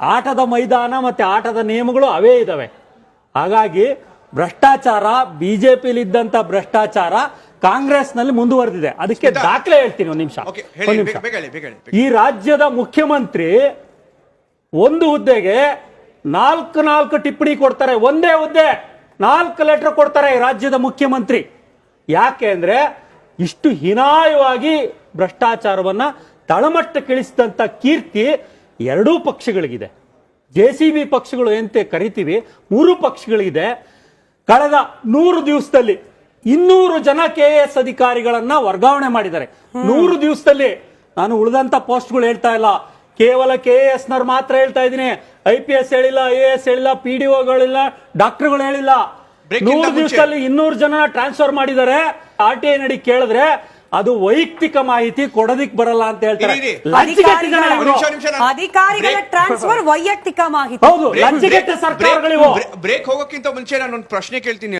ಆಟದ ಮೈದಾನ ಮತ್ತೆ ಆಟದ ನಿಯಮಗಳು ಅವೇ ಇದ್ದಾವೆ ಹಾಗಾಗಿ ಭ್ರಷ್ಟಾಚಾರ ಬಿಜೆಪಿಲಿ ಇದ್ದಂತ ಭ್ರಷ್ಟಾಚಾರ ಕಾಂಗ್ರೆಸ್ನಲ್ಲಿ ಮುಂದುವರೆದಿದೆ. ಅದಕ್ಕೆ. ದಾಖಲೆ ಹೇಳ್ತೀನಿ ಒಂದು ನಿಮಿಷ. ಒಂದು ನಿಮಿಷ. ಈ ರಾಜ್ಯದ ಮುಖ್ಯಮಂತ್ರಿ ಒಂದು ಹುದ್ದೆಗೆ ನಾಲ್ಕು ನಾಲ್ಕು ಟಿಪ್ಪಣಿ ಕೊಡ್ತಾರೆ ಒಂದೇ ಹುದ್ದೆ ನಾಲ್ಕು ಲೆಟರ್ ಕೊಡ್ತಾರೆ ಈ ರಾಜ್ಯದ ಮುಖ್ಯಮಂತ್ರಿ. ಯಾಕೆ ಅಂದ್ರೆ ಇಷ್ಟು ಹೀನಾಯವಾಗಿ ಭ್ರಷ್ಟಾಚಾರವನ್ನ ತಳಮಟ್ಟಕ್ಕಿಳಿಸಿದಂಥ ಕೀರ್ತಿ ಎರಡೂ ಪಕ್ಷಗಳಿಗಿದೆ. ಜೆ ಸಿ ಬಿ ಪಕ್ಷಗಳು ಎಂತೆ ಕರಿತೀವಿ ಮೂರು ಪಕ್ಷಗಳಿದೆ. ಕಳೆದ ನೂರು ದಿವಸದಲ್ಲಿ ಇನ್ನೂರು ಜನ ಕೆ ಎಸ್ ಅಧಿಕಾರಿಗಳನ್ನ ವರ್ಗಾವಣೆ ಮಾಡಿದ್ದಾರೆ. ನೂರು ದಿವಸದಲ್ಲಿ ನಾನು ಉಳಿದಂತ ಪೋಸ್ಟ್ಗಳು ಹೇಳ್ತಾ ಇಲ್ಲ. ಕೇವಲ ಕೆ ಎಸ್ ನವ್ರು ಮಾತ್ರ ಹೇಳ್ತಾ ಇದ್ದೀನಿ. ಐ ಪಿ ಎಸ್ ಹೇಳಿಲ್ಲ ಐ ಎ ಎಸ್ ಹೇಳಿಲ್ಲ ಪಿ ಡಿ ಒಗಳಿಲ್ಲ ಡಾಕ್ಟರ್ಗಳು ಹೇಳಿಲ್ಲ. ನೂರು. ದಿವಸದಲ್ಲಿ ಇನ್ನೂರು ಜನ ಟ್ರಾನ್ಸ್ಫರ್ ಮಾಡಿದ್ದಾರೆ. ಆರ್ ಟಿ ಐ ನಡಿ ಕೇಳಿದ್ರೆ ಅದು ವೈಯಕ್ತಿಕ ಮಾಹಿತಿ ಕೊಡೋದಿಕ್ ಬರಲ್ಲ ಅಂತ ಹೇಳ್ತಾರೆ. ಅಧಿಕಾರಿಗಳ ಟ್ರಾನ್ಸ್ಫರ್ ವೈಯಕ್ತಿಕ ಮಾಹಿತಿ. ಹೌದು ಲಂಚಗೆಟ್ಟ ಸರ್ಕಾರಗಳಿವು. ಬ್ರೇಕ್ ಹೋಗೋಕ್ಕಿಂತ ಮುಂಚೆ ನಾನು ಒಂದು ಪ್ರಶ್ನೆ ಕೇಳ್ತೀನಿ.